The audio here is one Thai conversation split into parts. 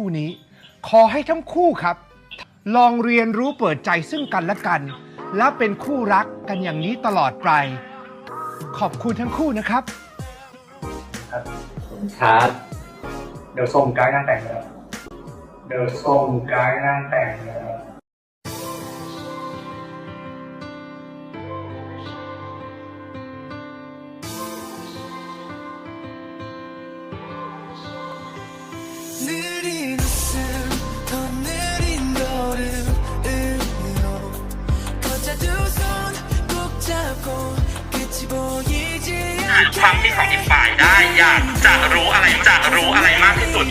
คู่นี้ขอให้ทั้งคู่ครับ ลองเรียนรู้เปิดใจซึ่งกันและกัน และเป็นคู่รักกันอย่างนี้ตลอดไป ขอบคุณทั้งคู่นะครับ ครับเดี๋ยวส่งการ์ดงานแต่งเลยเดี๋ยวส่งการ์ดงานแต่งเลย 지ความคิดของอีกฝ่ายได้ อยากจะรู้อะไรจะรู้อะไรมากที่สุด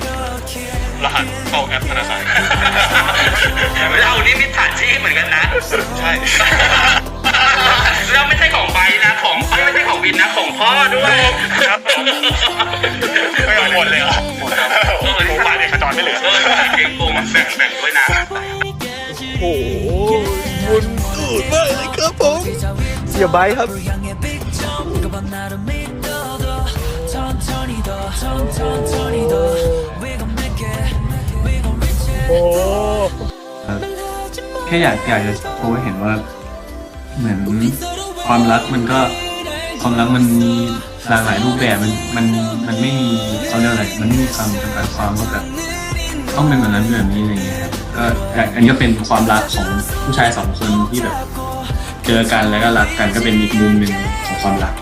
รหัสเข้าแอปธนาคาร เรานี่มิจฉาชีพเหมือนกันนะ ใช่ เราไม่ใช่ของใบนะของไม่ใช่ของบินนะของพ่อด้วยครับไม่หมดเลยเหรอหมดครับเออผมมาเนี่ยขจรไม่เหลือเก่งโกงแบ่งแบ่งด้วยนะเสียใบครับ reach it แค่อยากอยากจะโชว์ให้เห็นว่า เหมือนความรักมันก็ความรักมันมีหลากหลายรูปแบบมันมันมันไม่มีเขาเรียกอะไรมันไม่มีคำจำกัดความว่าแบบต้องเป็นแบบนั้นแบบนี้อะไรเงี้ยครับก็อยากอันนี้ก็เป็นความรักของผู้ชายสองคนที่แบบ เจอกันแล้วก็รักกันก็เป็นอีกมุมหนึ่งของความรัก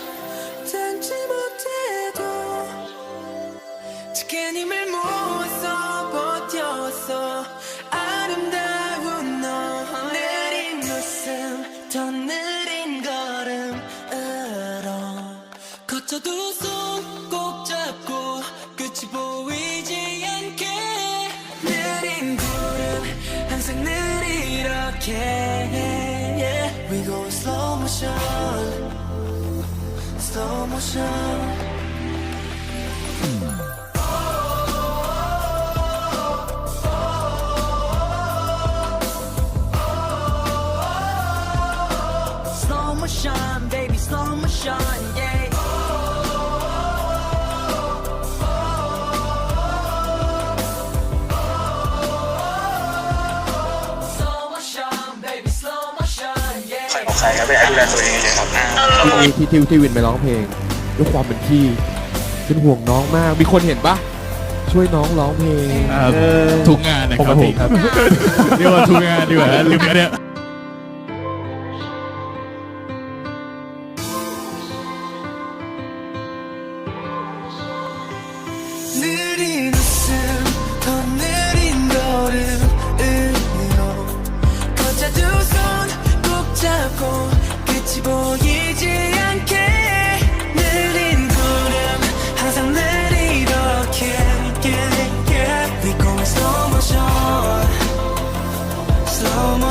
지킨 힘을 모아서 버텨왔어 아름다운 너 느린 웃음 더 느린 걸음으로. 거쳐 두손 꼭 잡고 끝이 보이지 않게. 느린 구름 항상 늘 이렇게. Yeah. We go slow motion. Slow motion ใครของใครก็ไปดูแลตัวเองเลยครับที่ที่ที่วินไปร้องเพลง ด้วยความเป็นพี่เป็นห่วงน้องมาก มีคนเห็นปะช่วยน้องร้องเพลง ทุกงานนะครับผมครับ เรียกว่าทุกงานดีกว่านะลืมแล้วเนี่ย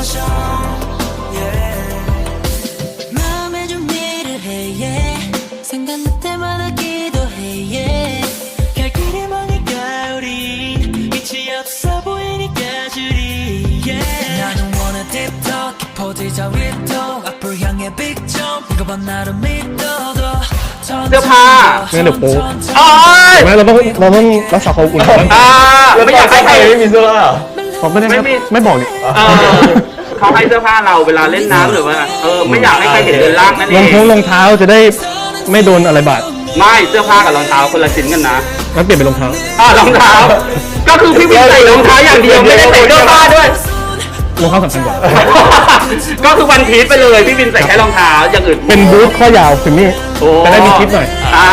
slow motion yeah 마음에 좀 일을 해 yeah. 생각날 때마다 기도해 yeah. 갈 길을 머니까 우린 끝이 없어 보이니까 줄이 yeah. 나는 wanna deep talk 깊어지자 위도 앞을 향해 big jump 이거 봐 나를 믿어도 เสื้อผ้า งั้นเดี๋ยวโป๊ะ โอ้ย ไม่เราต้องเราต้องรักษาความอุ่น อ่าเราไม่อยากให้ใครไม่มีเสื้อผ้า ผมไม่ได้ไม่มีไม่บอกนี่เออเขาให้เสื้อผ้าเราเวลาเล่นน้ำหรือว่าเออไม่อยากให้ใครเห็นเรือนร่างนั่นเอรองงเท้ารองเท้าจะได้ไม่โดนอะไรบาดไม่เสื้อผ้ากับรองเท้าคนละชิ้นกันนะงั้นเปลี่ยนเป็นรองเท้าอ่ารองเท้า ก็คือพี่วินใส่รองเท้าอย่างเดียวไม่ได้ใส่เสื้อผ้าด้วย รองเท้าสำคัญกว่าก็คือวันพีชไปเลยพี่วินใส่แค่รองเท้าอย่างอื่นเป็นบูทข้อยาวถึงนี่โอ้จะได้มีคลิปหน่อยอ่า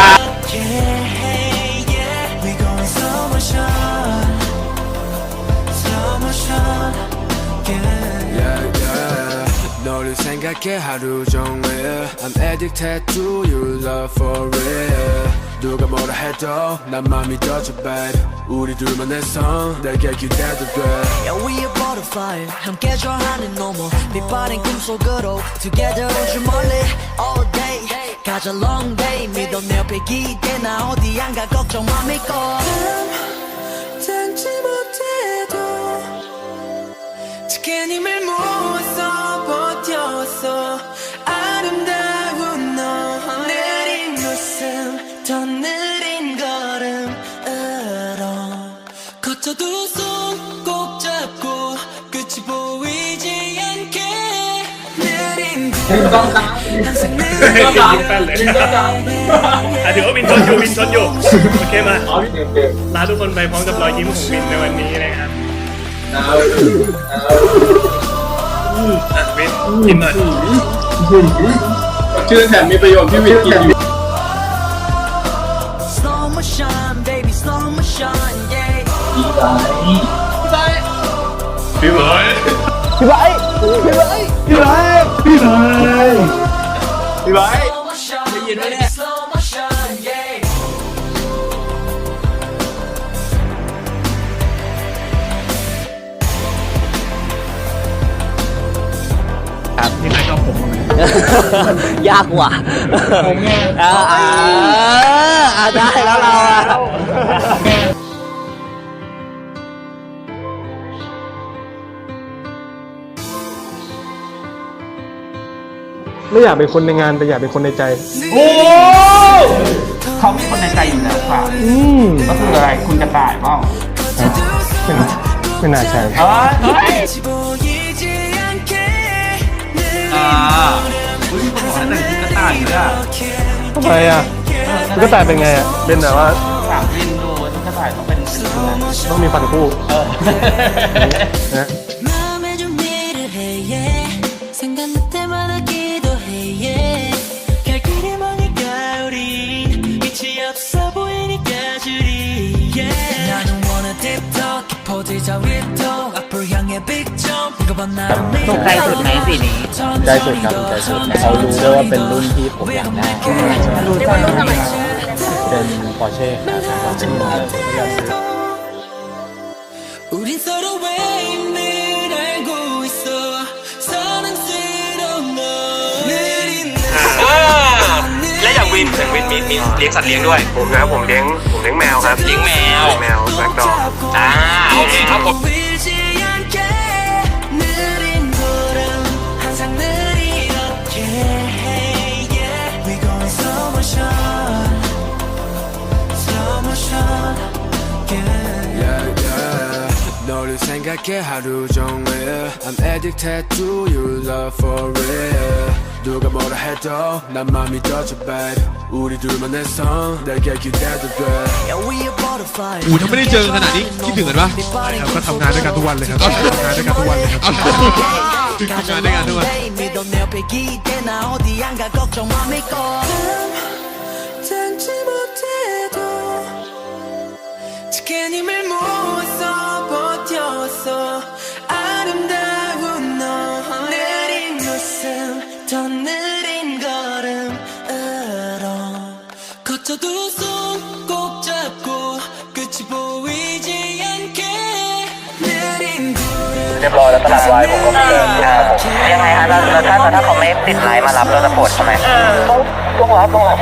생각 생각해 하루 종일 I'm addicted to your love for real 누가 뭐라 해도 난 맘이 더져 bad 우리 둘만의 성 내게 기대도 돼 Yeah, we a butterfly 함께 좋아하는 너머 빛바랜 꿈속으로 Together 우주 멀리 All day 가자 long day 믿어 내 옆에 기대 나 어디 안가 걱정 마 믿고 참지 못해도 지킨 힘을 버텨왔어 ยิงต้องตามยิงต้องตามยิงต้องตาถือว่าบินชนอยู่บินชนอยู่โอเคมาลาทุกคนไปพร้อมกับรอยยิ้มของบินในวันนี้นะครับเอาเอาอะวินกินหน่อยชื่อแถมมีประโยชน์ที่บินกินอยู่ Shine, baby, slow my shine, Bye. Bye. Bye. Bye. Bye. Bye. พี่ไบร์ท Slow motion baby slow motion yeah มีใครชอบผมบ้างไหมยากกว่าผมไงอ่าอ่าอ่าได้แล้วเราอะ ไม่อยากเป็นคนในงานแต่อยากเป็นคนในใจ โอ้เขามีคนในใจอยู่แล้วค่ะอืมก็คืออะไรคุณจะตายเปล่าไม่น่าไม่น่าใช่เอฮ้ยอ่าคุณมีคบอกให้แต่งคุณกระต่ายเลยอะทำไมอะคุณกระต่ายเป็นไงอะเป็นแบบว่าสามยินโดูคุณกระต่ายต้องเป็นคนนั้นต้องมีฟันคู่เออนะ ถูกใจสุดไหมสีนี้ใจสุดครับใจสุดเขารู้ด้วยว่าเป็นรุ่นที่ผมอยากได้รู้จักเป็นปอร์เช่ครับปอร์เช่เลยที่เราซื้อ วินอย่างวินมีมีเลี้ยงสัตว์เลี้ยงด้วย ผมนะผมเลี้ยงผมเลี้ยงแมวครับ เลี้ยงแมว แมวแบล็กดอก อ่าโอเคครับผม 보이지 않게 느린 걸음 항상 느린 어깨 yeah. We going slow motion slow motion yeah. yeah, yeah. 너를 생각해 하루 종일 I'm addicted to your love for real 누가 뭐라 해도 난 맘이 더져 bad 우리 둘만의 성 내게 기대도 돼 Yeah, we a butterfly อูถ้าไม่ได้เจอกันขนาดนี้คิดถึงกันปะ ครับก็ทำงานด้วยกันทุกวันเลยครับทำงานด้วยกันทุกวันเลยครับ ทำงานด้วยกันทุกวัน 믿어 내 옆에 기대 나 어디 안 가 걱정 마 믿고 참지 못해도 지킨 힘을 모아 더 느린 걸음으로 거쳐도 손 꼭 잡고 끝이 보이지 않게 느린 걸음 เรียบร้อยแล้วสลับไว้ผมก็ไม่เดินยังไงฮะแล้วแล้วถ้าถ้าเขาไม่ติดไลน์มารับเราจะปวดใช่ไหมต้องต้องรับต้องรับ